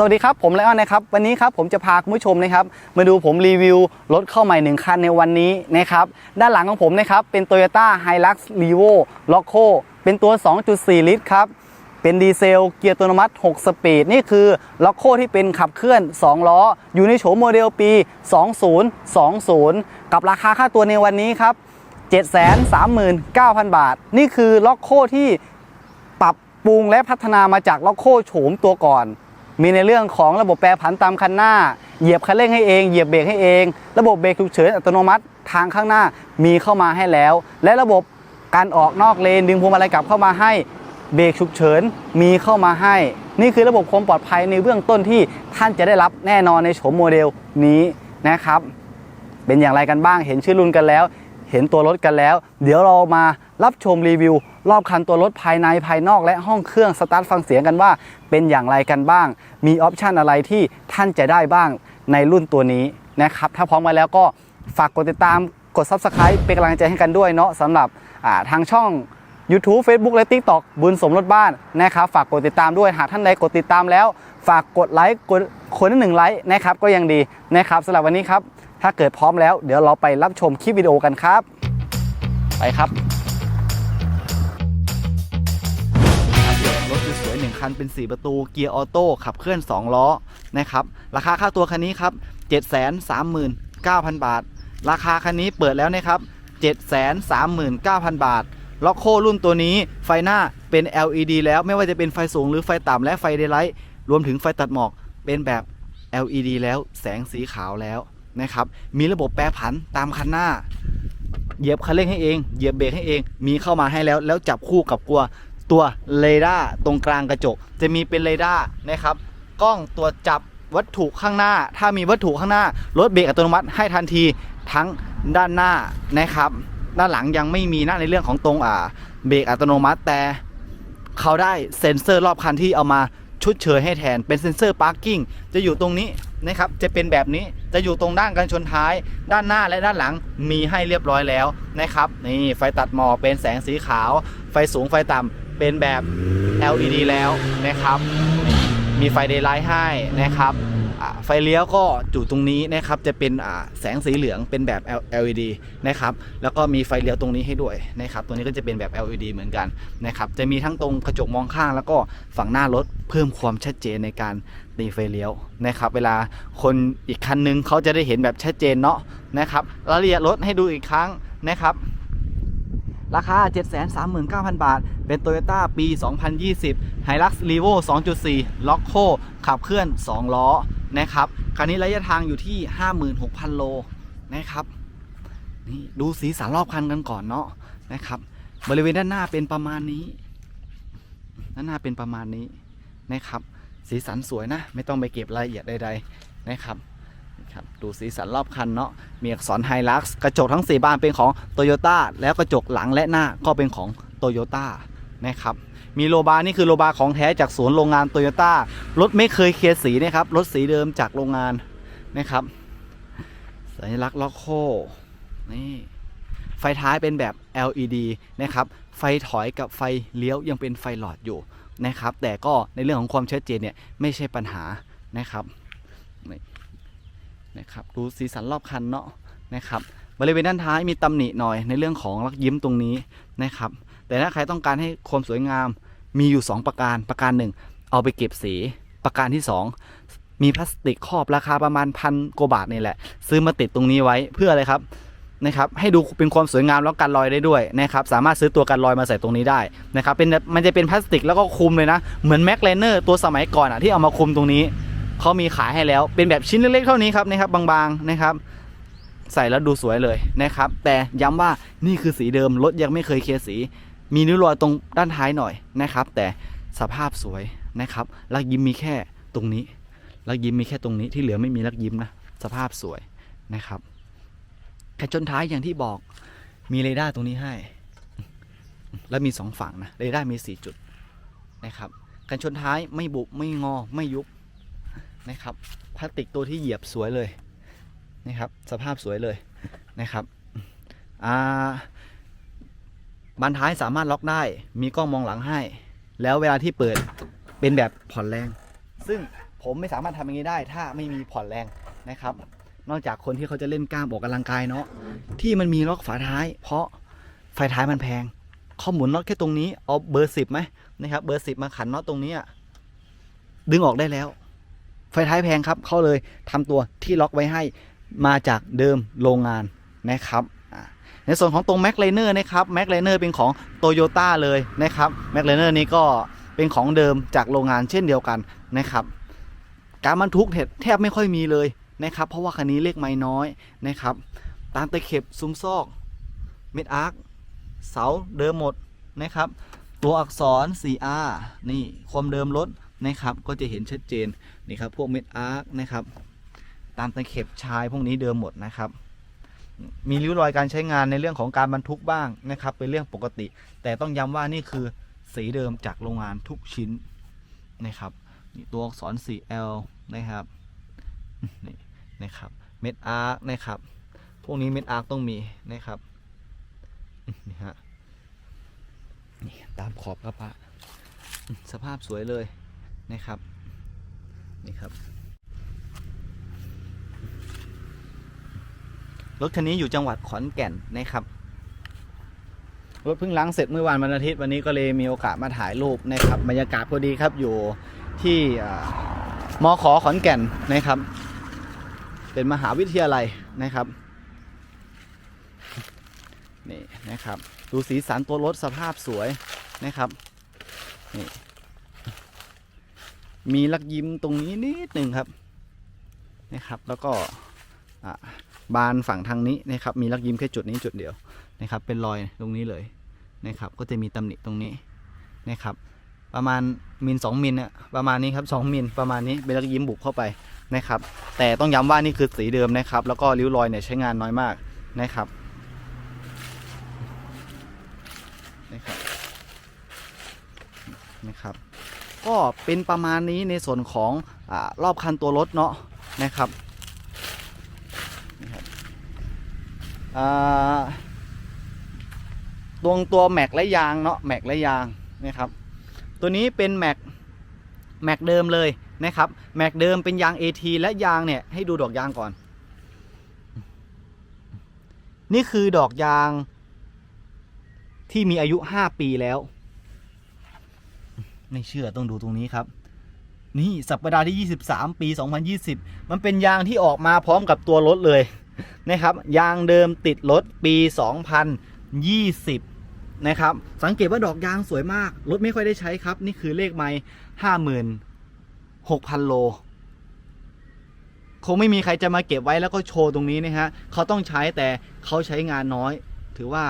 สวัสดีครับ ผมไลออนนะครับ วันนี้ครับผมจะพาคุณผู้ชมนะครับ มาดูผมรีวิวรถเข้าใหม่หนึ่งคันในวันนี้นะครับ ด้านหลังของผมนะครับ เป็น Toyota Hilux Revo Loco เป็นตัว 2.4 ลิตรครับ เป็นดีเซลเกียร์อัตโนมัติ 6 สปีด นี่คือล็อกโคที่เป็นขับเคลื่อน 2 ล้อ อยู่ในโฉมโมเดลปี 2020 กับราคาค่าตัวในวันนี้ครับ 739,000 บาท นี่คือล็อกโคที่ปรับปรุงและพัฒนามาจากล็อกโคโฉมตัวก่อน มีในเรื่องของระบบแปรผันตามคันหน้า เหยียบคันเร่งให้เอง เหยียบเบรกให้เอง ระบบเบรกฉุกเฉินอัตโนมัติทางข้างหน้ามีเข้ามาให้แล้ว และระบบการออกนอกเลนดึงพวงมาลัยกลับเข้ามาให้เบรกฉุกเฉินมีเข้ามาให้ นี่คือระบบความปลอดภัยในเบื้องต้นที่ท่านจะได้รับแน่นอนในโฉมโมเดลนี้นะครับ เป็นอย่างไรกันบ้างเห็นชื่อรุ่นกันแล้ว เห็นตัวรถกันแล้ว เดี๋ยวเรามารับชมรีวิว รอบคันตัวรถภายในภายนอกและห้องเครื่องสตาร์ทฟังเสียงกันว่า เป็นอย่างไรกันบ้าง มีออปชันอะไรที่ท่านจะได้บ้างในรุ่นตัวนี้นะครับถ้าพร้อมมาแล้วก็ฝากกดติดตามกด Subscribe เป็นกำลังใจให้กันด้วยเนาะสำหรับทางช่อง YouTube Facebook และ TikTok บุญสมรถบ้านนะครับฝากกดติดตามด้วยหากท่านใดกดติดตามแล้ว ฝากกดไลค์กดคนหนึ่งไลค์นะครับก็ยังดีนะครับสำหรับวันนี้ครับ ถ้าเกิดพร้อมแล้ว เดี๋ยวเราไปรับชมคลิปวิดีโอกันครับ ไปครับ รถสวยๆหนึ่งคันเป็น 4 ประตูเกียร์ออโต้ขับเคลื่อน 2 ล้อนะครับราคาค่าตัวคันนี้ครับ 739,000 บาท ราคาคันนี้เปิดแล้วนะครับ739,000 บาท ล็อกโครุ่นตัวนี้ไฟหน้าเป็น LED แล้วไม่ว่าจะเป็นไฟสูงหรือไฟต่ำและไฟเดย์ไลท์รวมถึงไฟตัดหมอกเป็นแบบ LED แล้วแสงสีขาวแล้วนะครับมีระบบแปรผันตามคันหน้าเหยียบคันเร่งให้เอง เหยียบเบรกให้เอง มีเข้ามาให้แล้ว แล้วจับคู่กับตัว ตัวเรดาร์ตรงกลางกระจก จะมีเป็นเรดาร์นะครับ กล้องตัวจับวัตถุข้างหน้า ถ้ามีวัตถุข้างหน้ารถเบรกอัตโนมัติให้ทันทีทั้งด้านหน้านะครับ ด้านหลังยังไม่มีนะในเรื่องของตรงอ่าเบรกอัตโนมัติแต่เขาได้เซ็นเซอร์รอบคันที่เอามาชุดเชยให้แทนเป็นเซ็นเซอร์พาร์กิ้งจะอยู่ตรงนี้นะครับจะเป็นแบบนี้จะอยู่ตรงด้านกันชนท้าย ด้านหน้าและด้านหลังมีให้เรียบร้อยแล้วนะครับนี่ไฟตัดหมอกเป็นแสงสีขาว ไฟสูงไฟต่ำ เป็นแบบ LED แล้วนะครับ มีไฟเดย์ไลท์ให้นะครับไฟเลี้ยวก็อยู่ตรงนี้นะครับจะเป็นแสงสีเหลืองเป็นแบบ LED นะครับแล้วก็มีไฟเลี้ยวตรงนี้ให้ด้วยนะครับตัวนี้ก็จะเป็นแบบ LED เหมือนกันนะครับจะมีทั้งตรงกระจกมองข้าง แล้วก็ฝั่งหน้ารถเพิ่มความชัดเจนในการตีไฟเลี้ยวนะครับเวลาคนอีกคันนึงเขาจะได้เห็นแบบชัดเจนเนาะนะครับรายละเอียดรถให้ดูอีกครั้งนะครับ ราคา 739,000 บาท เป็น Toyota ปี 2020 Hilux Revo 2.4 Loco ขับเคลื่อน 2 ล้อ นะครับ คันนี้ระยะทางอยู่ที่ 56,000 โล นะครับ นี่ดูสีสันรอบคันกันก่อนเนาะ นะครับ บริเวณด้านหน้าเป็นประมาณนี้ ด้านหน้าเป็นประมาณนี้ นะครับ สีสันสวยนะ ไม่ต้องไปเก็บรายละเอียดใดๆ นะครับ ครับดูสีสันรอบคันเนาะมีอักษรไฮลักซ์กระจกทั้ง 4 บานเป็นของโตโยต้าแล้วกระจกหลังและหน้าก็เป็นของโตโยต้านะครับมีโลบานี่คือโลบาของแท้จากศูนโรงงานโตโยต้ารถไม่เคยเคลียร์สีนะครับรถสีเดิมจากโรงงานนะครับสัญลักษณ์ล็อกโคนี่ไฟท้ายเป็นแบบ LED นะครับไฟถอยกับไฟเลี้ยวยังเป็นไฟหลอดอยู่นะครับแต่ก็ในเรื่องของความชัดเจนเนี่ยไม่ใช่ปัญหานะครับ นะครับดูสีสันรอบคันเนาะนะครับบริเวณด้านท้ายมีตำหนิหน่อยในเรื่องของลักยิ้มตรงนี้นะครับแต่ถ้าใครต้องการให้ความสวยงามมีอยู่ 2 ประการประการหนึ่งเอาไปเก็บสี ประการที่ 2 มีพลาสติกครอบราคาประมาณพันกว่าบาทนี่แหละ ซื้อมาติดตรงนี้ไว้เพื่ออะไรครับนะครับให้ดูเป็นความสวยงามแล้วกันรอยได้ด้วยนะครับสามารถซื้อตัวกันรอยมาใส่ตรงนี้ได้นะครับเป็นมันจะเป็นพลาสติกแล้วก็คุมเลยนะ เหมือนแม็กไลเนอร์ตัวสมัยก่อนอะที่เอามาคุมตรงนี้ เขามีขายให้แล้วเป็นแบบชิ้นเล็กๆเท่านี้ครับนะครับบางๆนะครับ ใส่แล้วดูสวยเลยนะครับ แต่ย้ำว่านี่คือสีเดิมรถยังไม่เคยเคลียร์สี มีนิ้วรอยตรงด้านท้ายหน่อยนะครับ แต่สภาพสวยนะครับลักยิ้มมีแค่ตรงนี้ลักยิ้มมีแค่ตรงนี้ที่เหลือไม่มีลักยิ้มนะสภาพสวยนะครับแค่จนท้ายอย่างที่บอกมีเรดาร์ตรงนี้ให้ แล้วมีสองฝั่งนะเรดาร์มีสี่จุดนะครับกันชนท้ายไม่บุบไม่งอไม่ยุบ นะครับพลาสติกตัวที่เหยียบสวยเลยนะครับสภาพสวยเลยนะครับบานท้ายสามารถล็อกได้ มีกล้องมองหลังให้ แล้วเวลาที่เปิดเป็นแบบผ่อนแรง ซึ่งผมไม่สามารถทำอย่างนี้ได้ ถ้าไม่มีผ่อนแรงนะครับ นอกจากคนที่เขาจะเล่นกล้ามออกกำลังกายเนาะที่มันมีล็อกฝาท้าย เพราะไฟท้ายมันแพงขาหมุนน็อตแค่ตรงนี้เอาเบอร์สิบไหมนะครับเบอร์สิบมาขันน็อตตรงนี้ดึงออกได้แล้ว ไฟท้ายแพงครับเขาเลยทำตัวที่ล็อกไว้ให้มาจากเดิมโรงงานนะครับในส่วนของตรงแม็กไลเนอร์นะครับแม็กไลเนอร์เป็นของโตโยต้าเลยนะครับแม็กไลเนอร์นี้ก็เป็นของเดิมจากโรงงานเช่นเดียวกันนะครับการบรรทุกแทบไม่ค่อยมีเลยนะครับ เพราะว่าคันนี้เลขไม่น้อยนะครับ ตามตะเข็บซุ้มซอกเม็ดอาร์คเสาเดิมหมดนะครับ ตัวอักษร 4R นี่ความเดิมรถ นะครับ ก็จะเห็นชัดเจนนี่ครับพวกเม็ดอาร์คนะครับ ตามตะเข็บชายพวกนี้เดิมหมดนะครับ มีริ้วรอยการใช้งานในเรื่องของการบรรทุกบ้างนะครับ เป็นเรื่องปกติ แต่ต้องย้ำว่านี่คือสีเดิมจากโรงงานทุกชิ้นนะครับนี่ตัวอักษร 4L นะครับนี่นะครับเม็ดอาร์คนะครับ พวกนี้เม็ดอาร์คต้องมีนะครับนี่ฮะนี่ตามขอบกระบะสภาพสวยเลย นะครับนี่ครับรถคันนี้อยู่จังหวัดขอนแก่นนะครับรถเพิ่งล้างเสร็จเมื่อวานวันอาทิตย์วันนี้ก็เลยมีโอกาสมาถ่ายรูปนะครับบรรยากาศพอดีครับอยู่ที่มอขอขอนแก่นนะครับ เป็นมหาวิทยาลัยนะครับนี่นะครับ ดูสีสันตัวรถสภาพสวยนะครับนี่ มีลักยิ้มตรงนี้นิดหนึ่งครับนะครับแล้วก็บานฝั่งทางนี้นะครับมีลักยิ้มแค่จุดนี้จุดเดียวนะครับ เป็นรอยตรงนี้เลยนะครับ ก็จะมีตำหนิตรงนี้นะครับ ประมาณมิลสองมิลนี่ยประมาณนี้ครับสองมิลประมาณนี้เป็นลักยิ้มบุกเข้าไปนะครับ แต่ต้องย้ำว่านี่คือสีเดิมนะครับ แล้วก็ริ้วรอยเนี่ยใช้งานน้อยมากนะครับนะครับนะครับ ก็เป็นประมาณนี้ในส่วนของอรอบคันตัวรถเนาะนะครับตวงตัวแม็กและยางเนาะแม็กและยางนะครับตัวนี้เป็นแม็กแม็กเดิมเลยนะครับแม็กเดิมเป็นยาง AT และยางเนี่ยให้ดูดอกยางก่อน นี่คือดอกยางที่มีอายุ 5 ปีแล้ว ไม่เชื่อต้องดูตรงนี้ครับ นี่สัปดาห์ที่ 23 ปี 2020 มันเป็นยางที่ออกมาพร้อมกับตัวรถเลยนะครับ ยางเดิมติดรถปี 2020 นะครับ สังเกตว่าดอกยางสวยมาก รถไม่ค่อยได้ใช้ครับ นี่คือเลขไม้ห้าหมื่นหกพันโลคงไม่มีใครจะมาเก็บไว้แล้วก็โชว์ตรงนี้นะฮะเขาต้องใช้แต่เขาใช้งานน้อย ถือว่า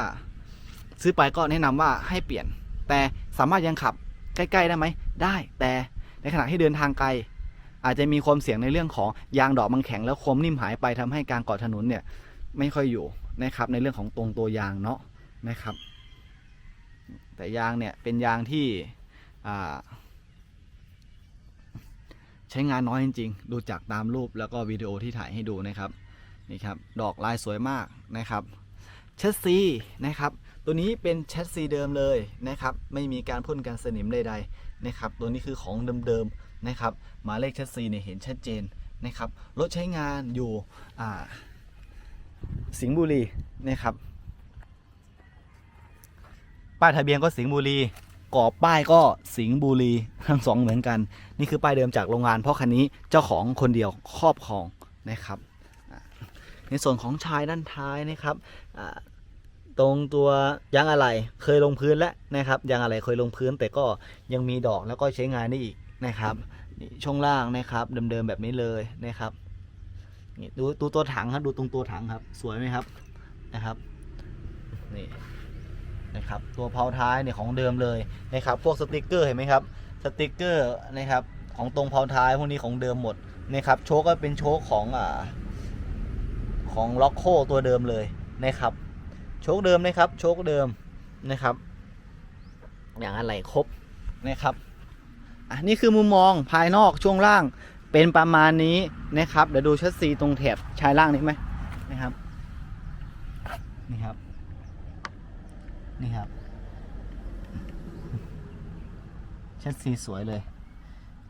ซื้อไปก็แนะนำว่าให้เปลี่ยน แต่สามารถยังขับ ใกล้ๆได้ไหมได้ แต่ในขณะที่เดินทางไกล อาจจะมีความเสี่ยงในเรื่องของยางดอกมันแข็งแล้วความนิ่มหายไปทำให้การกาะถนนเนี่ยไม่ค่อยอยู่นะครับในเรื่องของตรงตัวยางเนาะนะครับ แต่ยางเนี่ยเป็นยางที่ใช้งานน้อยจริงๆ ดูจากตามรูปแล้วก็วิดีโอที่ถ่ายให้ดูนะครับนี่ครับดอกลายสวยมากนะครับแชสซีนะครับ ตัวนี้เป็นแชสซีเดิมเลยนะครับ ไม่มีการพ่นกันสนิมใดๆนะครับ ตัวนี้คือของเดิมๆนะครับ หมายเลขแชสซีเนี่ยเห็นชัดเจนนะครับ รถใช้งานอยู่สิงห์บุรีนะครับ ป้ายทะเบียนก็สิงห์บุรีกรอบป้ายก็สิงห์บุรีทั้งสองเหมือนกัน นี่คือป้ายเดิมจากโรงงาน เพราะคันนี้เจ้าของคนเดียวครอบครองนะครับ ในส่วนของชายด้านท้ายนะครับ ตรงตัวยางอะไหล่เคยลงพื้นแล้วนะครับยางอะไหล่เคยลงพื้น แต่ก็ยังมีดอกแล้วก็ใช้งานได้อีกนะครับช่วงล่างนะครับเดิมๆแบบนี้เลยนะครับนี่ดูดูตัวถังครับดูตรงตัวถังครับ สวยไหมครับนะครับนี่นะครับตัวเพาท้ายเนี่ยของเดิมเลยนะครับพวกสติกเกอร์เห็นไหมครับสติกเกอร์นะครับของตรงเพาท้ายพวกนี้ของเดิมหมดนะครับโชคก็เป็นโชคของอ่าของล็อกโคตัวเดิมเลยนะครับ โชคเดิมนะครับ โชคเดิมนะครับ อย่างอะไรครบนะครับอะนี่คือมุมมองภายนอกช่วงล่างเป็นประมาณนี้นะครับ เดี๋ยวดูชัดซีตรงแถบชายล่างนี้ไหมนะครับนี่ครับนี่ครับช็ดสีสวยเลย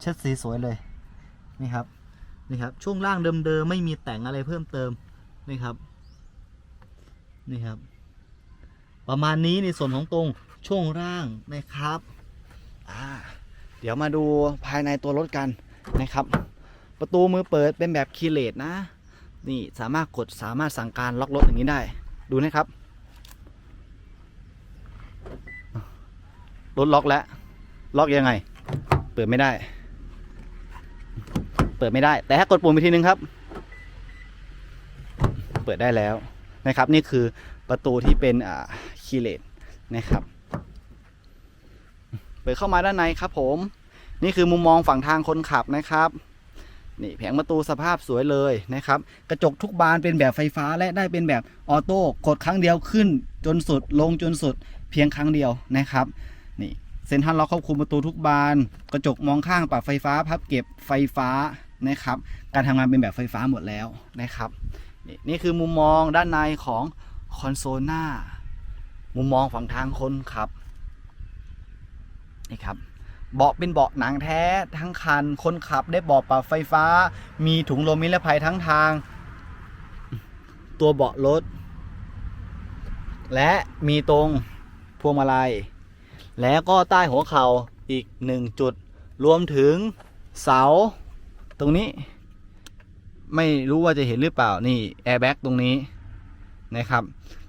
ช็ดสีสวยเลยนี่ครับนี่ครับช่วงล่างเดิมๆไม่มีแต่งอะไรเพิ่มเติมนี่ครับนี่ครับ ประมาณนี้ในส่วนของตรงช่วงล่างนะครับอ่าเดี๋ยวมาดูภายในตัวรถกันนะครับ ประตูมือเปิดเป็นแบบคีเลสนะ นี่สามารถกดสามารถสั่งการล็อกรถอย่างนี้ได้ ดูนะครับรถล็อกแล้วล็อกยังไง เปิดไม่ได้ เปิดไม่ได้ แต่ถ้ากดปุ่มอีกทีนึงครับ เปิดได้แล้วนะครับ นี่คือประตูที่เป็นอ่า คีเลสนะครับ เปิดเข้ามาด้านในครับผม นี่คือมุมมองฝั่งทางคนขับนะครับนี่แผงประตูสภาพสวยเลยนะครับ กระจกทุกบานเป็นแบบไฟฟ้าและได้เป็นแบบออโต้กดครั้งเดียวขึ้นจนสุดลงจนสุดเพียงครั้งเดียวนะครับนี่เซ็นทรัลล็อกควบคุมประตูทุกบาน กระจกมองข้างปรับไฟฟ้า พับเก็บไฟฟ้านะครับ การทำงานเป็นแบบไฟฟ้าหมดแล้วนะครับ นี่นี่คือมุมมองด้านในของคอนโซลหน้า มุมมองฝั่งทางคนขับนี่ครับเบาะเป็นเบาะหนังแท้ทั้งคัน คนขับได้เบาะปรับไฟฟ้า มีถุงลมนิรภัยทั้งทาง ตัวเบาะรถ และมีตรงพวงมาลัย แล้วก็ใต้หัวเข่าอีกหนึ่งจุด รวมถึงเสา ตรงนี้ ไม่รู้ว่าจะเห็นหรือเปล่านี่แอร์แบ็กตรงนี้นะครับ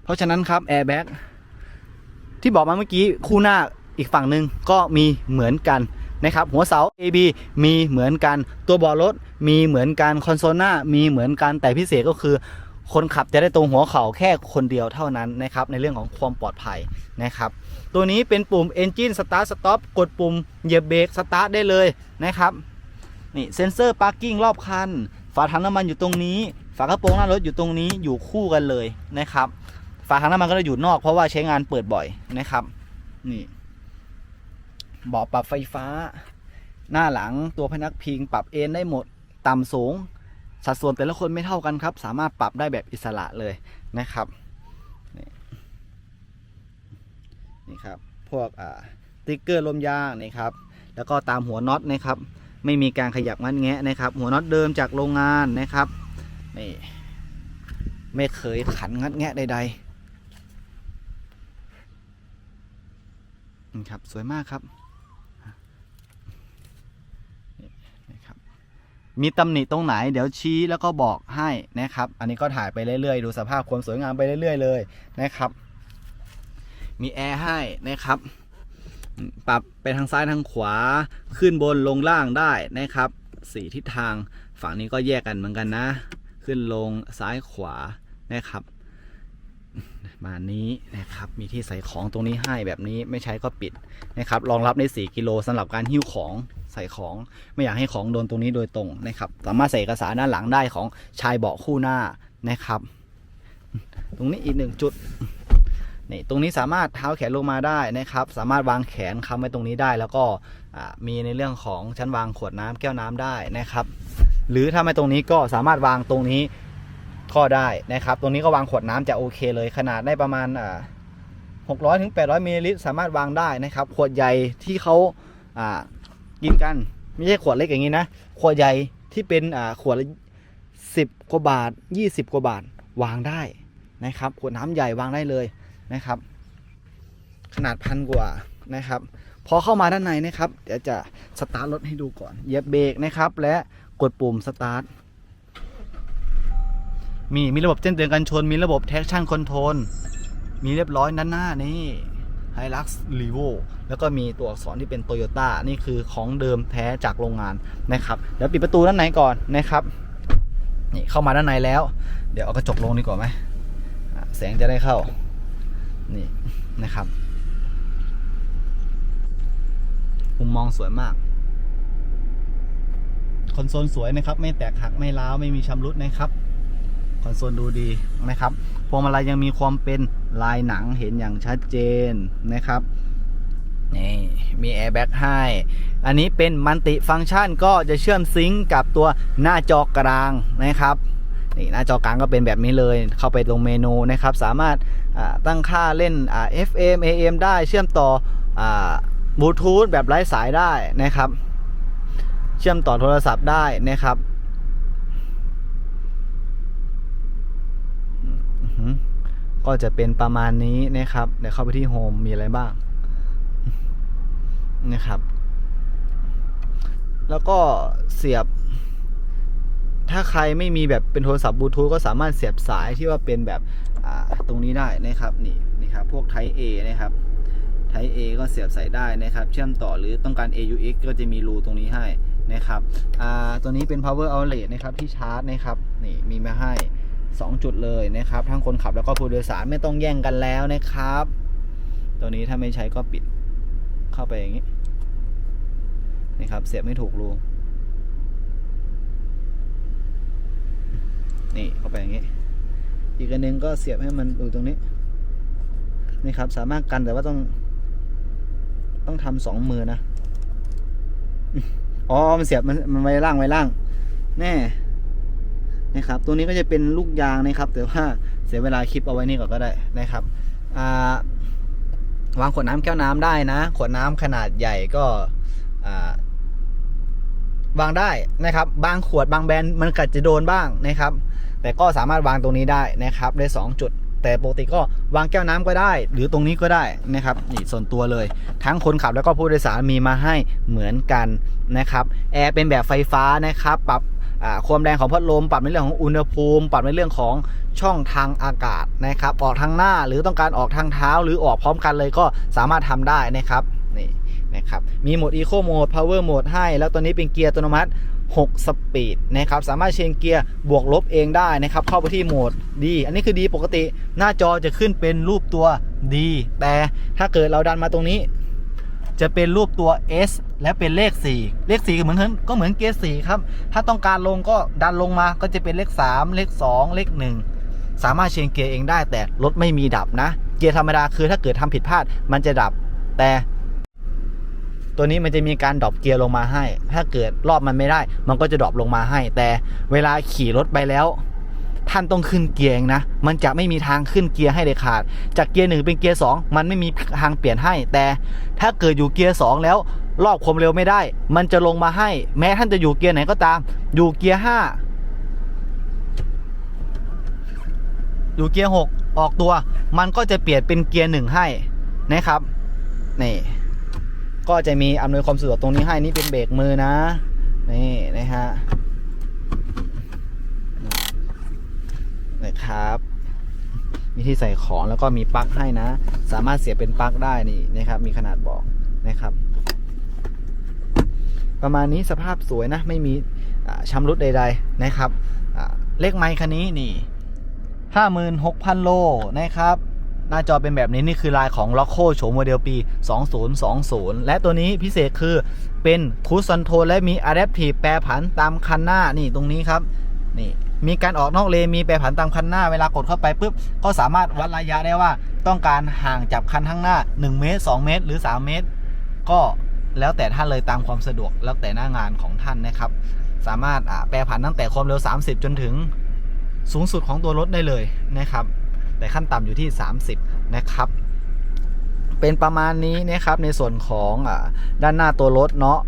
เพราะฉะนั้นครับแอร์แบ็ก ที่บอกมาเมื่อกี้คู่หน้าอีกฝั่งหนึ่งก็มีเหมือนกันนะครับหัวเสา AB มีเหมือนกัน ตัวเบาะรถมีเหมือนกันคอนโซลหน้ามีเหมือนกันแต่พิเศษก็คือ คนขับจะได้ตรงหัวเข่าแค่คนเดียวเท่านั้นนะครับในเรื่องของความปลอดภัยนะครับตัวนี้เป็นปุ่ม Engine Start Stop กดปุ่มเหยียบเบรก Start ได้เลยนะครับนี่เซ็นเซอร์ Parking รอบคัน ฝาถังน้ำมันอยู่ตรงนี้ ฝากระโปรงหน้ารถอยู่ตรงนี้อยู่คู่กันเลยนะครับ ฝาถังน้ำมันก็จะอยู่นอกเพราะว่าใช้งานเปิดบ่อยนะครับ นี่เบาะปรับไฟฟ้า หน้าหลังตัวพนักพิง ปรับเอนได้หมดต่ำสูง สัดส่วนแต่ละคนไม่เท่ากันครับ สามารถปรับได้แบบอิสระเลยนะครับ นี่ครับ พวกอ่าติ๊กเกอร์ลมยางนี่ครับ แล้วก็ตามหัวน็อตนะครับ ไม่มีการขยับงัดแงะนะครับ หัวน็อตเดิมจากโรงงานนะครับนี่ไม่เคยขันงัดแงะใดๆ ครับสวยมากครับนี่นะครับ มีตำหนิตรงไหน เดี๋ยวชี้แล้วก็บอกให้นะครับ อันนี้ก็ถ่ายไปเรื่อยๆ ดูสภาพความสวยงามไปเรื่อย ๆ เลยนะครับ มีแอร์ให้นะครับ ปรับไปทางซ้ายทางขวาขึ้นบนลงล่างได้นะครับสี่ทิศทางฝั่งนี้ก็แยกกันเหมือนกันนะ ขึ้นลงซ้ายขวานะครับ มานี้นะครับมีที่ใส่ของตรงนี้ให้แบบนี้ไม่ใช้ก็ปิดนะครับรองรับได้ 4 กิโลสำหรับการหิ้วของใส่ของ ไม่อยากให้ของโดนตรงนี้โดยตรงนะครับสามารถใส่เอกสารด้านหลังได้ของชายเบาะคู่หน้านะครับ ตรงนี้อีกหนึ่งจุดนี่ตรงนี้สามารถเท้าแขนลงมาได้นะครับ สามารถวางแขนค้ำไว้ตรงนี้ได้ แล้วก็มีในเรื่องของชั้นวางขวดน้ำแก้วน้ำได้นะครับ หรือถ้าไม่ตรงนี้ก็สามารถวางตรงนี้ ก็ได้นะครับ ตรงนี้ก็วางขวดน้ำจะโอเคเลย ขนาดได้ประมาณอ่า600ถึง800มิลลิลิตรสามารถวางได้นะครับ ขวดใหญ่ที่เขาากินกัน ไม่ใช่ขวดเล็กอย่างนี้นะ ขวดใหญ่ที่เป็นขวดละ10กว่าบาท20กว่าบาทวางได้นะครับ ขวดน้ำใหญ่วางได้เลยนะครับ ขนาดพันกว่านะครับพอเข้ามาด้านในนะครับเดี๋ยวจะสตาร์ทรถให้ดูก่อนเหยียบเบรกนะครับ และกดปุ่มสตาร์ท มีมีระบบแจ้งเตือนกันชน มีระบบแท็กชั่นคอนโทรลมีเรียบร้อยด้านหน้านี่ไฮลักซ์รีโวแล้วก็มีตัวอักษรที่เป็นโตโยต้านี่คือของเดิมแท้จากโรงงานนะครับเดี๋ยวปิดประตูด้านในก่อนนะครับนี่เข้ามาด้านในแล้ว เดี๋ยวเอากระจกลงดีกว่าไหมแสงจะได้เข้านี่นะครับมุมมองสวยมาก คอนโซลสวยนะครับ ไม่แตกหักไม่ร้าวไม่มีชำรุดนะครับ คอนโซลดูดีนะครับพวงมาลัยยังมีความเป็นลายหนังเห็นอย่างชัดเจนนะครับนี่มีแอร์แบ็กให้ อันนี้เป็นมัลติฟังก์ชันก็จะเชื่อมซิงก์กับตัวหน้าจอกลางนะครับนี่หน้าจอกลางก็เป็นแบบนี้เลยเข้าไปตรงเมนูนะครับ สามารถาตั้งค่าเล่น FM AM ได้เชื่อมต่อบลูทูธแบบไร้สายได้นะครับ เชื่อมต่อโทรศัพท์ได้นะครับอือหือ ก็จะเป็นประมาณนี้นะครับ เดี๋ยวเข้าไปที่โฮมมีอะไรบ้าง นะครับ แล้วก็เสียบ ถ้าใครไม่มีแบบเป็นโทรศัพท์บลูทูธก็สามารถเสียบสายที่ว่าเป็นแบบตรงนี้ได้นะครับ นี่นี่ครับ พวก Type A นะครับ Type A ก็เสียบใส่ได้นะครับ เชื่อมต่อหรือต้องการ AUX ก็จะมีรูตรงนี้ให้นะครับอ่าตัวนี้เป็น power outlet นะครับที่ชาร์จนะครับ นี่มีมาให้ 2 จุดเลยนะครับ ทั้งคนขับแล้วก็ผู้โดยสารไม่ต้องแย่งกันแล้วนะครับ ตัวนี้ถ้าไม่ใช้ก็ปิดเข้าไปอย่างนี้นะครับ เสียบไม่ถูกรูนี่เข้าไปอย่างนี้ อีกอันหนึงก็เสียบให้มันอยู่ตรงนี้นี่ครับ สามารถกันแต่ว่าต้อง ต้องทำสองมือนะอ๋อมันเสียบมันมันไว้ล่างไว้ล่าง แน่ นะครับ ตัวนี้ก็จะเป็นลูกยางนะครับ แต่ว่าเสียเวลาคลิปเอาไว้นี่ก่อนก็ได้นะครับาวางขวดน้ำแก้วน้ำได้นะ ขวดน้ำขนาดใหญ่ก็าวางได้นะครับ บางขวดบางแบรนด์มันกัดจะโดนบ้างนะครับ แต่ก็สามารถวางตรงนี้ได้นะครับได้2จุด แต่ปกติก็วางแก้วน้ำก็ได้ หรือตรงนี้ก็ได้นะครับนี่ส่วนตัวเลย ทั้งคนขับแล้วก็ผู้โดยสารมีมาให้เหมือนกันนะครับ แอร์เป็นแบบไฟฟ้านะครับ ปรับ ความแรงของพัดลม ปรับในเรื่องของอุณหภูมิ ปรับในเรื่องของช่องทางอากาศนะครับ ออกทางหน้าหรือต้องการออกทางเท้า หรือออกพร้อมกันเลยก็สามารถทำได้นะครับนี่นะครับมีโหมด Eco Mode Power Mode ให้ แล้วตัวนี้เป็นเกียร์อัตโนมัติ 6 สปีดนะครับสามารถเชนเกียร์บวกลบเองได้นะครับ เข้าไปที่โหมดดี อันนี้คือดีปกติหน้าจอจะขึ้นเป็นรูปตัวดีแต่ถ้าเกิดเราดันมาตรงนี้ จะเป็นรูปตัว S และเป็นเลข 4 เลข4ก็เหมือนก็เหมือนเกียร์4ครับ ถ้าต้องการลงก็ดันลงมาก็จะเป็นเลข 3 เลข 2 เลข 1 สามารถเชนเกียร์เองได้แต่รถไม่มีดับนะ เกียร์ธรรมดาคือถ้าเกิดทำผิดพลาดมันจะดับ แต่ตัวนี้มันจะมีการดรอปเกียร์ลงมาให้ ถ้าเกิดรอบมันไม่ได้ มันก็จะดรอปลงมาให้ แต่เวลาขี่รถไปแล้ว ท่านต้องขึ้นเกียร์เองนะ มันจะไม่มีทางขึ้นเกียร์ให้เด็ดขาด จากเกียร์หนึ่งเป็นเกียร์สองมันไม่มีทางเปลี่ยนให้ แต่ถ้าเกิดอยู่เกียร์สองแล้ว รอบความเร็วไม่ได้ มันจะลงมาให้ แม้ท่านจะอยู่เกียร์ไหนก็ตาม อยู่เกียร์ห้าอยู่เกียร์หกออกตัว มันก็จะเปลี่ยนเป็นเกียร์หนึ่งให้นะครับนี่ก็จะมีอำนวยความสะดวกตรงนี้ให้นี่เป็นเบรกมือนะนี่นะฮะนะครับ มีที่ใส่ของแล้วก็มีปลั๊กให้นะ สามารถเสียบเป็นปลั๊กได้นี่นะครับ มีขนาดบอกนะครับ ประมาณนี้สภาพสวยนะ ไม่มีชำรุดใด ๆ นะครับเลขไมค์คันนี้นี่56,000โลนะครับ หน้าจอเป็นแบบนี้นี่คือลายของ l o c o โฉมโมเดลปี 2020 และตัวนี้พิเศษคือเป็นคูซันโทและมี Adaptive แปรผันตามคันหน้านี่ตรงนี้ครับนี่มีการออกนอกเลนมีแปรผันตามคันหน้าเวลากดเข้าไปปุ๊บก็สามารถวัดระยะได้ว่า ต้องการห่างจากคันข้างหน้า 1 เมตร 2 เมตร หรือ 3 เมตร ก็ แล้วแต่ท่านเลยตามความสะดวกแล้วแต่หน้างานของท่านนะครับ สามารถแปรผันตั้งแต่ความเร็ว 30 จนถึงสูงสุดของตัวรถได้เลยนะครับ แต่ขั้นต่ำอยู่ที่ 30 นะครับ เป็นประมาณนี้นะครับในส่วนของอด้านหน้าตัวรถเนาะ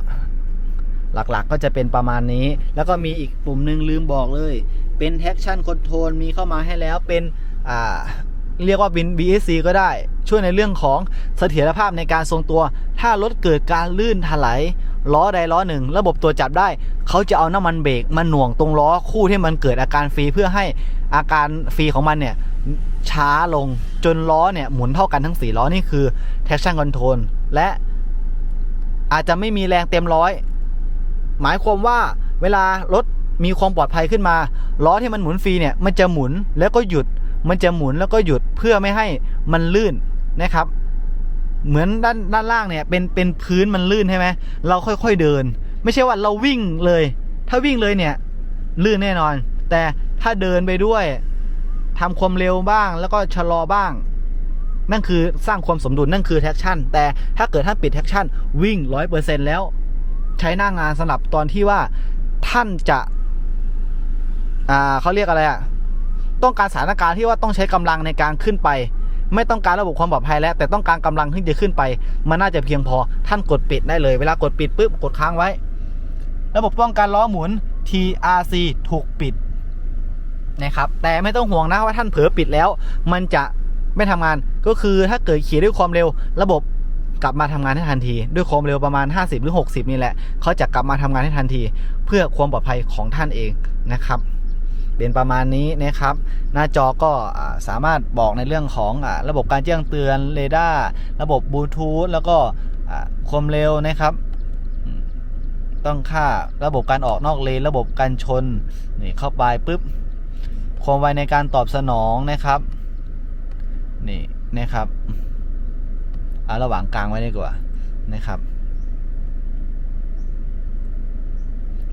หลักๆก็จะเป็นประมาณนี้ แล้วก็มีอีกปุ่มหนึ่งลืมบอกเลย เป็น traction control มีเข้ามาให้แล้วเป็นอ่า เรียกว่าบิน BSC ก็ได้ ช่วยในเรื่องของเสถียรภาพในการทรงตัว ถ้ารถเกิดการลื่นถลายล้อใดล้อหนึ่ง ระบบตัวจับได้ เขาจะเอาน้ำมันเบรกมาหน่วงตรงล้อคู่ที่มันเกิดอาการฟรีเพื่อให้อาการฟรีของมันเนี่ยช้าลงจนล้อเนี่ยหมุนเท่ากันทั้ง 4 ล้อนี่คือ traction control และอาจจะไม่มีแรงเต็มร้อย หมายความว่าเวลารถมีความปลอดภัยขึ้นมา ล้อที่มันหมุนฟรีเนี่ยมันจะหมุนแล้วก็หยุด มันจะหมุนแล้วก็หยุดเพื่อไม่ให้มันลื่นนะครับ เหมือนด้านด้านล่างเนี่ยเป็นเป็นพื้นมันลื่นใช่ไหมเราค่อยๆเดิน ไม่ใช่ว่าเราวิ่งเลย ถ้าวิ่งเลยเนี่ยลื่นแน่นอน แต่ถ้าเดินไปด้วยทำความเร็วบ้างแล้วก็ชะลอบ้าง นั่นคือสร้างความสมดุลนั่นคือแท็กชั่น แต่ถ้าเกิดท่านปิดแท็กชั่นวิ่งร้อยเปอร์เซ็นแล้ว ใช้หน้างานสำหรับตอนที่ว่าท่านจะ อ่าเขาเรียกอะไรอะ ต้องการสถานการณ์ที่ว่าต้องใช้กำลังในการขึ้นไป ไม่ต้องการระบบความปลอดภัยแล้วแต่ต้องการกำลังที่จะขึ้นไป มันน่าจะเพียงพอท่านกดปิดได้เลย เวลากดปิดปุ๊บกดค้างไว้ ระบบป้องกันล้อหมุน TRC ถูกปิดนะครับแต่ไม่ต้องห่วงนะว่าท่านเผลอปิดแล้ว มันจะไม่ทำงานก็คือถ้าเกิดขี่ด้วยความเร็ว ระบบกลับมาทำงานให้ทันที ด้วยความเร็วประมาณ 50 หรือ 60 นี่แหละเขาจะกลับมาทำงานให้ทันที เพื่อความปลอดภัยของท่านเองนะครับ เป็นประมาณนี้นะครับ หน้าจอก็สามารถบอกในเรื่องของอระบบการแจ้งเตือนเรดาร์ระบบบลูทูธแล้วก็ความเร็วนะครับต้องค่าระบบการออกนอกเลนระบบการชนนี่เข้าไปปุ๊บความไวในการตอบสนองนะครับนี่นะครับเอาระหว่างกลางไว้ดีกว่านะครับ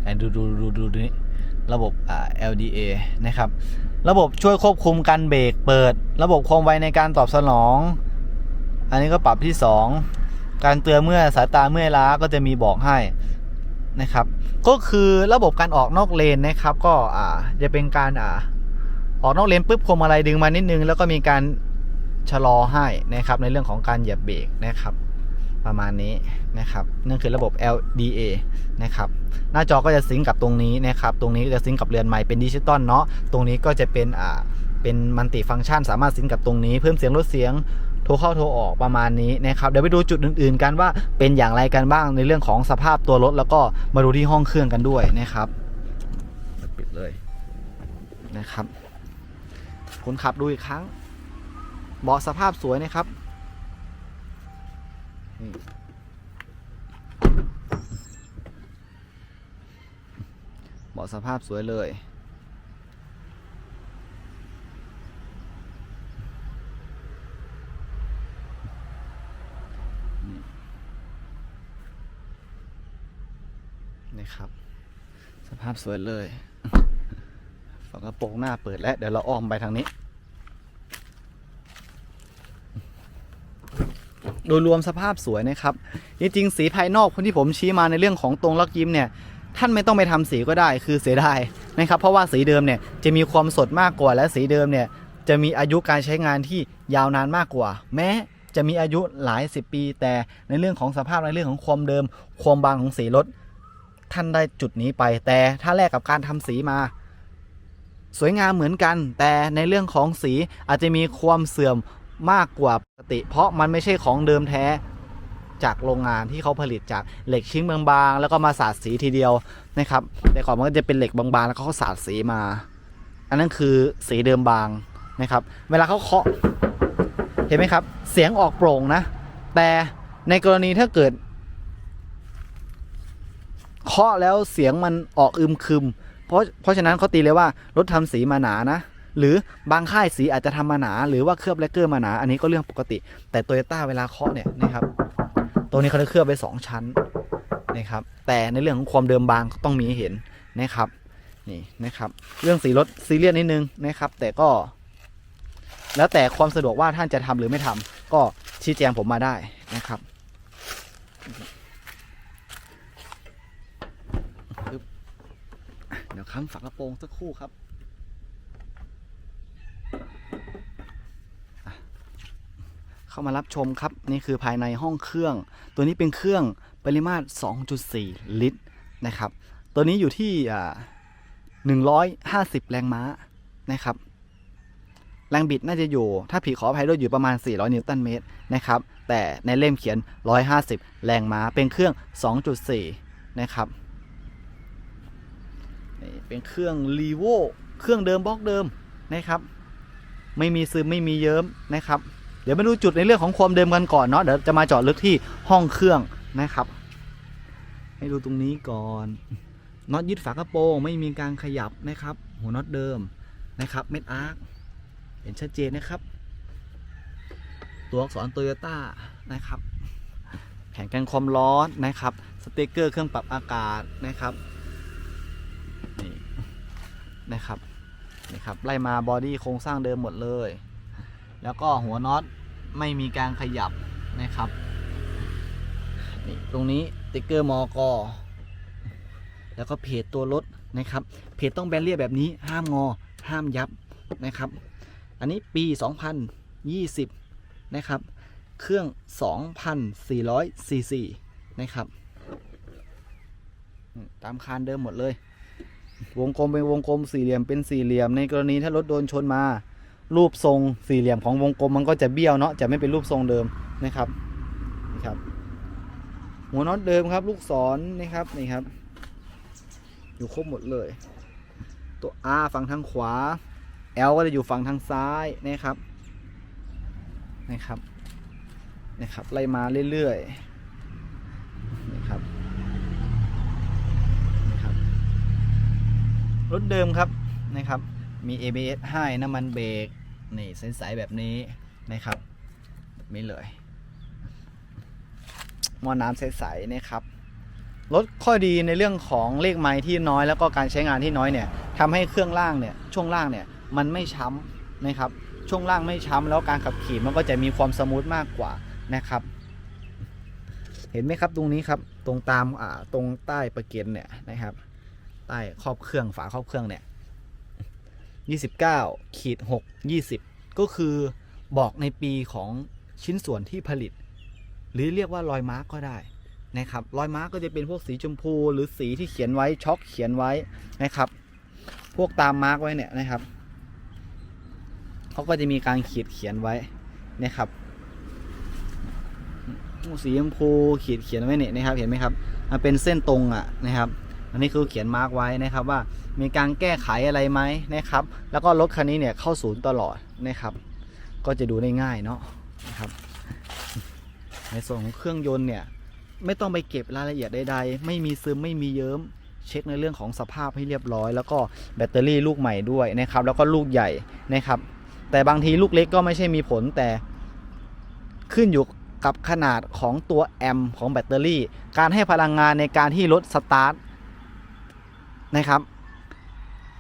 ไอ้ดูดูดูดูดูนี่ ระบบ LDA นะครับ ระบบช่วยควบคุมการเบรกเปิด ระบบความไวในการตอบสนอง อันนี้ก็ปรับที่ 2 การเตือนเมื่อสายตาเมื่อยล้าก็จะมีบอกให้นะครับ ก็คือระบบการออกนอกเลนนะครับ ก็อ่าจะเป็นการอ่าออกนอกเลนปุ๊บพวงมาลัยดึงมานิดนึง แล้วก็มีการชะลอให้นะครับในเรื่องของการเหยียบเบรกนะครับ ประมาณนี้นะครับนั่นคือระบบ LDA นะครับหน้าจอก็จะซิงกับตรงนี้นะครับตรงนี้ก็จะซิงกับเรือนไม้เป็นดิจิตอลเนาะตรงนี้ก็จะเป็นอ่าเป็นมัลติฟังก์ชัน สามารถซิงกับตรงนี้เพิ่มเสียงลดเสียงโทรเข้าโทรออกประมาณนี้นะครับเดี๋ยวไปดูจุดอื่นๆ กันว่าเป็นอย่างไรกันบ้างในเรื่องของสภาพตัวรถ แล้วก็มาดูที่ห้องเครื่องกันด้วยนะครับปิดเลยนะครับคุณขับดูอีกครั้งเบาะสภาพสวยนะครับ เบาะสภาพสวยเลยนี่นี่ครับ สภาพสวยเลย ฝากระโปรงหน้าเปิดแล้ว เดี๋ยวเราอ้อมไปทางนี้ โดยรวมสภาพสวยนะครับ จริงๆ สีภายนอกคนที่ผมชี้มาในเรื่องของตรงล็อกยิ้มเนี่ยท่านไม่ต้องไปทำสีก็ได้คือเสียดายนะครับเพราะว่าสีเดิมเนี่ยจะมีความสดมากกว่าและสีเดิมเนี่ยจะมีอายุการใช้งานที่ยาวนานมากกว่า แม้จะมีอายุหลายสิบปี แต่ในเรื่องของสภาพในเรื่องของความเดิม ความบางของสีรถท่านได้จุดนี้ไป แต่ถ้าแลกกับการทำสีมา สวยงามเหมือนกัน แต่ในเรื่องของสีอาจจะมีความเสื่อม มากกว่าปกติ เพราะมันไม่ใช่ของเดิมแท้จากโรงงานที่เขาผลิตจากเหล็กชิ้นบางๆ แล้วก็มาสาดสีทีเดียวนะครับ แต่ก่อนมันก็จะเป็นเหล็กบางๆ แล้วเขาสาดสีมา อันนั้นคือสีเดิมบางนะครับ เวลาเขาเคาะ เห็นไหมครับ เสียงออกโปร่งนะ แต่ในกรณีถ้าเกิดเคาะแล้วเสียงมันออกอึมครึม เพราะเพราะฉะนั้นเขาตีเลยว่ารถทำสีมาหนานะ หรือบางค่ายสีอาจจะทำมาหนา หรือว่าเคลือบแลกเกอร์มาหนา อันนี้ก็เรื่องปกติ แต่โตโยต้าเวลาเคาะเนี่ยนะครับ ตัวนี้เขาจะเคลือบไปสองชั้นนะครับ แต่ในเรื่องของความเดิมบางต้องมีเห็นนะครับนี่นะครับ เรื่องสีรถซีเรียสนิดนึงนะครับ แต่ก็ แล้วแต่ความสะดวกว่าท่านจะทำหรือไม่ทำก็ชี้แจงผมมาได้นะครับเดี๋ยวค้ำฝากระโปรงสักครู่ครับ เข้ามารับชมครับ นี่คือภายในห้องเครื่อง ตัวนี้เป็นเครื่องปริมาตร 2.4 ลิตรนะครับ ตัวนี้อยู่ที่อ่า150 แรงม้านะครับ แรงบิดน่าจะอยู่ ถ้าผีขออภัยด้วยอยู่ประมาณ 400 นิวตันเมตรนะครับ แต่ในเล่มเขียน 150 แรงม้า เป็นเครื่อง 2.4 นะครับนี่เป็นเครื่องรีโวเครื่องเดิมบล็อกเดิมนะครับ ไม่มีซึมไม่มีเยิ้มนะครับ เดี๋ยวมาดูจุดในเรื่องของความเดิมกันก่อนเนาะเดี๋ยวจะมาเจาะลึกที่ห้องเครื่องนะครับ ให้ดูตรงนี้ก่อนน็อตยึดฝากระโปรงไม่มีการขยับนะครับ หัวน็อตเดิมนะครับเม็ดอาร์คเห็นชัดเจนนะครับ ตัวอักษรโตโยต้านะครับแผงกันความร้อนนะครับ สติกเกอร์เครื่องปรับอากาศนะครับนี่นะครับ นี่ครับไล่มาบอดี้โครงสร้างเดิมหมดเลย แล้วก็หัวน็อตไม่มีการขยับนะครับนี่ตรงนี้ติ๊กเกอร์มอกอแล้วก็เพจตัวรถนะครับเพจต้องแบนเรียบแบบนี้ห้ามงอ ห้ามยับนะครับ อันนี้ปี 2020 นะครับ เครื่อง 2,400ซีซีนะครับ ตามคานเดิมหมดเลย วงกลมเป็นวงกลมสี่เหลี่ยมเป็นสี่เหลี่ยม ในกรณีถ้ารถโดนชนมา รูปทรงสี่เหลี่ยมของวงกลมมันก็จะเบี้ยวเนาะจะไม่เป็นรูปทรงเดิมนะครับนี่ครับ หัวน็อตเดิมครับ ลูกศรนะครับนี่ครับ อยู่ครบหมดเลย ตัว R ฝั่งทางขวา L ก็จะอยู่ฝั่งทางซ้ายนะครับนะครับนะครับไล่มาเรื่อยๆนะครับนะครับ รถเดิมครับนะครับมี ABS ให้น้ำมันเบรกนี่ใสๆแบบนี้นะครับแบบนี้เลยมอน้ำใสๆนะครับรถข้อดีในเรื่องของเลขไม้ที่น้อยแล้วก็การใช้งานที่น้อยเนี่ยทำให้เครื่องล่างเนี่ยช่วงล่างเนี่ยมันไม่ช้ำนะครับช่วงล่างไม่ช้ำแล้วการขับขี่มันก็จะมีความสมูทมากกว่านะครับ เห็นไหมครับตรงนี้ครับตรงตามอ่าตรงใต้ประเก็นเนี่ยนะครับ ใต้ครอบเครื่องฝาครอบเครื่องเนี่ย29ขีด6 20ก็คือบอกในปีของชิ้นส่วนที่ผลิต หรือเรียกว่ารอยมาร์กก็ได้นะครับรอยมาร์กก็จะเป็นพวกสีชมพูหรือสีที่เขียนไว้ช็อกเขียนไว้นะครับ พวกตามมาร์กไว้เนี่ยนะครับเขาก็จะมีการขีดเขียนไว้นะครับสีชมพูขีดเขียนไว้เนี่ยนะครับ เห็นไหมครับมันเป็นเส้นตรงอะนะครับ อันนี้คือเขียนมาร์กไว้นะครับว่ามีการแก้ไขอะไรไหมนะครับ แล้วก็รถคันนี้เนี่ยเข้าศูนย์ตลอดนะครับ ก็จะดูได้ง่ายเนาะนะครับในส่วนของเครื่องยนต์เนี่ยไม่ต้องไปเก็บรายละเอียดใดๆ ไม่มีซึมไม่มีเยิ้มเช็คในเรื่องของสภาพให้เรียบร้อย แล้วก็แบตเตอรี่ลูกใหม่ด้วยนะครับ แล้วก็ลูกใหญ่นะครับ แต่บางทีลูกเล็กก็ไม่ใช่มีผลแต่ขึ้นอยู่กับขนาดของตัวแอมป์ของแบตเตอรี่ การให้พลังงานในการที่รถสตาร์ท นะครับ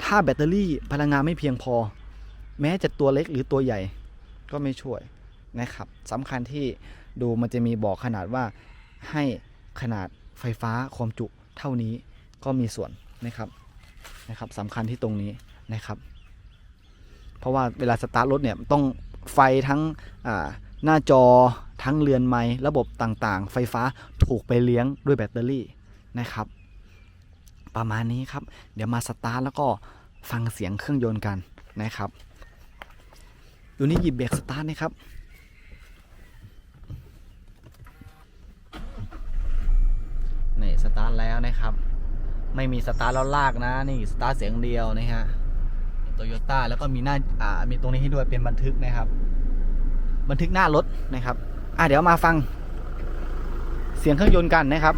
ถ้าแบตเตอรี่พลังงานไม่เพียงพอ แม้จะตัวเล็กหรือตัวใหญ่ก็ไม่ช่วยนะครับสำคัญที่ดูมันจะมีบอกขนาดว่าให้ขนาดไฟฟ้าความจุเท่านี้ก็มีส่วนนะครับนะครับสำคัญที่ตรงนี้นะครับ เพราะว่าเวลาสตาร์ทรถเนี่ยต้องไฟทั้งหน้าจอทั้งเรือนไม้ระบบต่างๆ ไฟฟ้าถูกไปเลี้ยงด้วยแบตเตอรี่นะครับ ประมาณนี้ครับ เดี๋ยวมาสตาร์ทแล้วก็ฟังเสียงเครื่องยนต์กันนะครับดูนี่หยิบเบรกสตาร์ทนะครับนี่สตาร์ทแล้วนะครับ ไม่มีสตาร์ทแล้วลากนะนี่สตาร์ทเสียงเดียวนะฮะโตโยต้าแล้วก็มีหน้าอ่ามีตรงนี้ให้ด้วยเป็นบันทึกนะครับ บันทึกหน้ารถนะครับ อะเดี๋ยวมาฟัง เสียงเครื่องยนต์กันนะครับ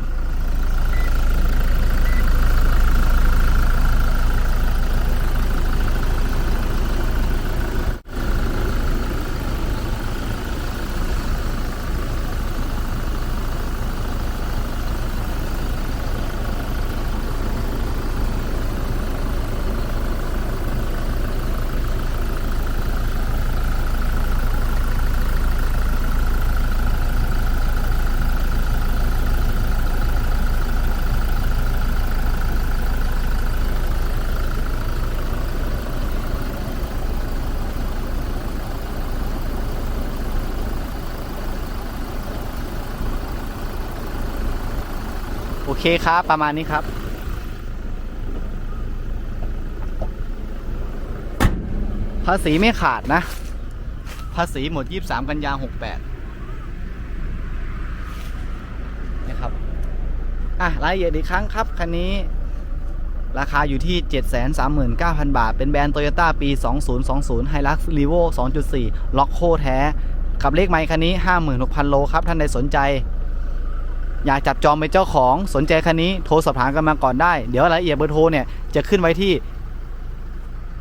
โอเคครับ ประมาณนี้ครับภาษีไม่ขาดนะ ภาษีหมด 23 กันยา 68 นะครับ อะ รายละเอียดอีกครั้งครับ คันนี้ ราคาอยู่ที่ 739,000 บาท เป็นแบรนด์ Toyota ปี 2020 Hilux Revo 2.4 ล็อกโคแท้ ขับเลขไมค์คันนี้ 56,000 โลครับ ท่านใดสนใจ อยากจับจองเป็นเจ้าของสนใจคันนี้โทรสอบถามกันมาก่อนได้ เดี๋ยวรายละเอียดเบอร์โทรเนี่ยจะขึ้นไว้ที่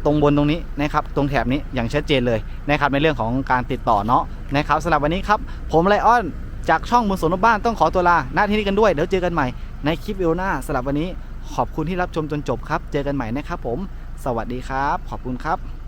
ตรงบนตรงนี้นะครับตรงแถบนี้อย่างชัดเจนเลยนะครับในเรื่องของการติดต่อเนาะนะครับสำหรับวันนี้ครับผมไลออนจากช่องมือสนบ้านต้องขอตัวลาหน้าที่นี้กันด้วยเดี๋ยวเจอกันใหม่ในคลิปวิดีโอหน้าสำหรับวันนี้ขอบคุณที่รับชมจนจบครับ เจอกันใหม่นะครับผม สวัสดีครับ ขอบคุณครับ